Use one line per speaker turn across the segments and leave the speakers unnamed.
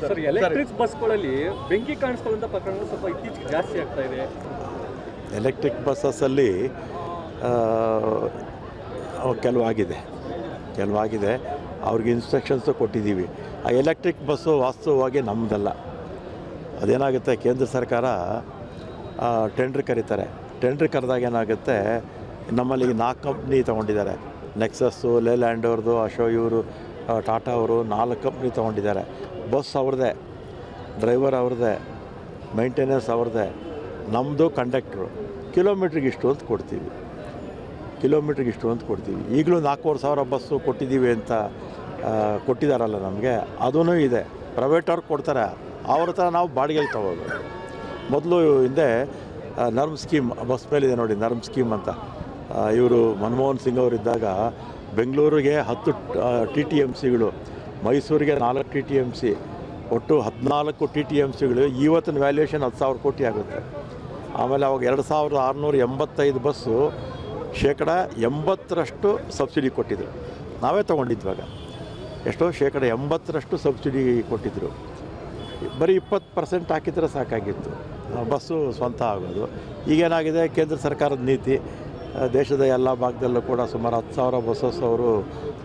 Sir electric ಬಸ್ಗಳಲ್ಲಿ ಬೆಂಕಿ ಕಾಣಿಸ್ಕೊಳ್ಳುವಂಥ ಪ್ರಕರಣಗಳು ಸ್ವಲ್ಪ ಇತ್ತೀಚೆಗೆ ಜಾಸ್ತಿ ಆಗ್ತಾ ಇದೆ.
ಎಲೆಕ್ಟ್ರಿಕ್ ಬಸ್ಸಸ್ಸಲ್ಲಿ ಕೆಲವು ಆಗಿದೆ ಅವ್ರಿಗೆ ಇನ್ಸ್ಟ್ರಕ್ಷನ್ಸು ಕೊಟ್ಟಿದ್ದೀವಿ. ಆ ಎಲೆಕ್ಟ್ರಿಕ್ ಬಸ್ಸು ವಾಸ್ತವವಾಗಿ ನಮ್ಮದಲ್ಲ ಅದೇನಾಗುತ್ತೆ ಕೇಂದ್ರ ಸರ್ಕಾರ ಟೆಂಡ್ರ್ ಕರೀತಾರೆ. ಟೆಂಡ್ರ್ ಕರೆದಾಗ ಏನಾಗುತ್ತೆ ನಮ್ಮಲ್ಲಿ ನಾಲ್ಕು ಕಂಪ್ನಿ ತೊಗೊಂಡಿದ್ದಾರೆ. ನೆಕ್ಸಸ್ಸು ಲೇಲ್ಯಾಂಡ್ ಅವ್ರದ್ದು ಅಶೋ ಇವರು ಟಾಟಾ ಅವರು ನಾಲ್ಕು ಕಂಪ್ನಿ ತೊಗೊಂಡಿದ್ದಾರೆ. ಬಸ್ ಅವ್ರದ್ದೇ, ಡ್ರೈವರ್ ಅವ್ರದ್ದೇ ಮೈಂಟೆನೆನ್ಸ್ ಅವ್ರದ್ದೇ ನಮ್ಮದು ಕಂಡಕ್ಟ್ರು ಕಿಲೋಮೀಟ್ರಿಗೆ ಇಷ್ಟು ಅಂತ ಕೊಡ್ತೀವಿ. ಕಿಲೋಮೀಟ್ರಿಗೆ ಇಷ್ಟು ಅಂತ ಕೊಡ್ತೀವಿ. ಈಗಲೂ ನಾಲ್ಕೂವರೆ ಸಾವಿರ ಬಸ್ಸು ಕೊಟ್ಟಿದ್ದೀವಿ ಅಂತ ಕೊಟ್ಟಿದ್ದಾರಲ್ಲ ನಮಗೆ ಅದೂ ಇದೆ. ಪ್ರೈವೇಟ್ ಅವ್ರು ಕೊಡ್ತಾರೆ. ಅವ್ರ ಹತ್ರ ನಾವು ಬಾಡಿಗೆಗೆ ತಗೋದು ಮೊದಲು ಹಿಂದೆ ನರ್ಮ್ ಸ್ಕೀಮ್ ಬಸ್ ಮೇಲಿದೆ ನೋಡಿ, ನರ್ಮ್ ಸ್ಕೀಮ್ ಅಂತ. ಇವರು ಮನಮೋಹನ್ ಸಿಂಗ್ ಅವರಿದ್ದಾಗ, ಬೆಂಗಳೂರಿಗೆ ಹತ್ತು ಟಿ ಟಿ ಎಂ ಸಿಗಳು ಮೈಸೂರಿಗೆ ನಾಲ್ಕು ಟಿ ಟಿ ಎಂ ಸಿ, ಒಟ್ಟು ಹದಿನಾಲ್ಕು ಟಿ ಟಿ ಎಂ ಸಿಗಳು ಇವತ್ತಿನ ವ್ಯಾಲ್ಯೂಯೇಷನ್ ಹತ್ತು ಸಾವಿರ ಕೋಟಿ ಆಗುತ್ತೆ. ಆಮೇಲೆ ಅವಾಗ ಎರಡು ಸಾವಿರದ ಆರುನೂರ ಎಂಬತ್ತೈದು ಬಸ್ಸು ಶೇಕಡ ಎಂಬತ್ತರಷ್ಟು ಸಬ್ಸಿಡಿ ಕೊಟ್ಟಿದ್ರು. ನಾವೇ ತೊಗೊಂಡಿದ್ವಾಗ. ಎಷ್ಟೋ ಶೇಕಡ ಎಂಬತ್ತರಷ್ಟು ಸಬ್ಸಿಡಿ ಕೊಟ್ಟಿದ್ದರು ಬರೀ ಇಪ್ಪತ್ತು ಪರ್ಸೆಂಟ್ ಹಾಕಿದ್ರೆ ಸಾಕಾಗಿತ್ತು. ಬಸ್ಸು ಸ್ವಂತ ಆಗೋದು. ಈಗೇನಾಗಿದೆ? ಕೇಂದ್ರ ಸರ್ಕಾರದ ನೀತಿ. ದೇಶದ ಎಲ್ಲ ಭಾಗದಲ್ಲೂ ಕೂಡ ಸುಮಾರು ಹತ್ತು ಸಾವಿರ ಬಸ್ಸಸ್ ಅವರು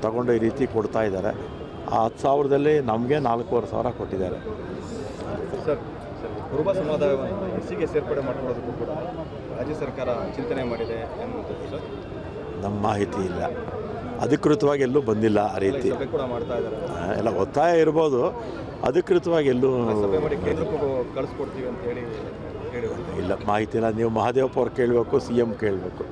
ತಗೊಂಡು ಈ ರೀತಿ ಕೊಡ್ತಾ ಇದ್ದಾರೆ. ಆ ಹತ್ತು ಸಾವಿರದಲ್ಲಿ ನಮಗೆ ನಾಲ್ಕೂವರೆ ಸಾವಿರ ಕೊಟ್ಟಿದ್ದಾರೆ.
ಸರ್ ಕುರುಬ ಸಮುದಾಯವನ್ನು ಸೇರ್ಪಡೆ ಮಾಡಿಕೊಳ್ಳೋದಕ್ಕೂ ಕೂಡ ರಾಜ್ಯ ಸರ್ಕಾರ ಚಿಂತನೆ ಮಾಡಿದೆ ಎನ್ನುವಂಥದ್ದು ಸರ್?
ನಮ್ಮ ಮಾಹಿತಿ ಇಲ್ಲ. ಅಧಿಕೃತವಾಗಿ ಎಲ್ಲೂ ಬಂದಿಲ್ಲ ಆ ರೀತಿ.
ಸಭೆ ಕೂಡ ಮಾಡ್ತಾ ಇದ್ದಾರೆ.
ಎಲ್ಲ ಒತ್ತಾಯ ಇರ್ಬೋದು. ಅಧಿಕೃತವಾಗಿ ಎಲ್ಲೂ
ಸಭೆ ಮಾಡಿ ಕೇಂದ್ರಕ್ಕೂ ಕಳಿಸ್ಕೊಡ್ತೀವಿ ಅಂತ ಹೇಳಿ
ಇಲ್ಲ ಮಾಹಿತಿ ಇಲ್ಲ. ನೀವು ಮಹಾದೇವಪ್ಪ ಅವ್ರು ಕೇಳಬೇಕು ಸಿ ಎಂ ಕೇಳಬೇಕು.